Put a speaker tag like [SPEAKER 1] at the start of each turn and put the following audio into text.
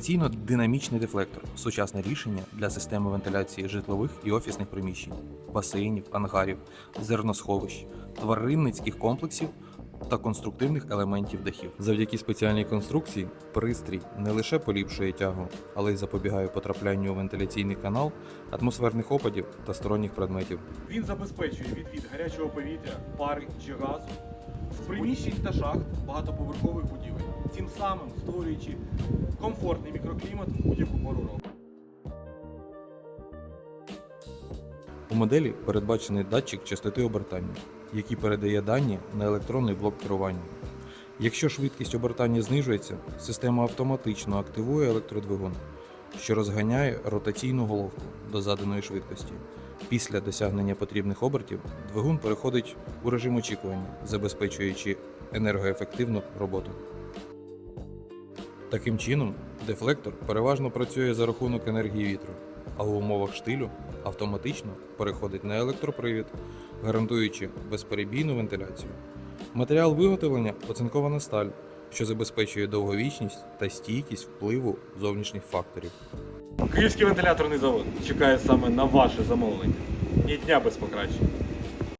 [SPEAKER 1] Вентиляційно-динамічний дефлектор сучасне рішення для системи вентиляції житлових і офісних приміщень, басейнів, ангарів, зерносховищ, тваринницьких комплексів та конструктивних елементів дахів. Завдяки спеціальній конструкції пристрій не лише поліпшує тягу, але й запобігає потраплянню у вентиляційний канал атмосферних опадів та сторонніх предметів.
[SPEAKER 2] Він забезпечує відвід гарячого повітря, пари чи газу з приміщень та шахт багатоповерхових будівель, тим самим створюючи комфортний мікроклімат в будь-яку пору року.
[SPEAKER 1] У моделі передбачений датчик частоти обертання, який передає дані на електронний блок керування. Якщо швидкість обертання знижується, система автоматично активує електродвигун, що розганяє ротаційну головку до заданої швидкості. Після досягнення потрібних обертів двигун переходить у режим очікування, забезпечуючи енергоефективну роботу. Таким чином, дефлектор переважно працює за рахунок енергії вітру, а у умовах штилю автоматично переходить на електропривід, гарантуючи безперебійну вентиляцію. Матеріал виготовлення оцинкована сталь, що забезпечує довговічність та стійкість впливу зовнішніх факторів.
[SPEAKER 2] Київський вентиляторний завод чекає саме на ваше замовлення. Ні дня без покращень.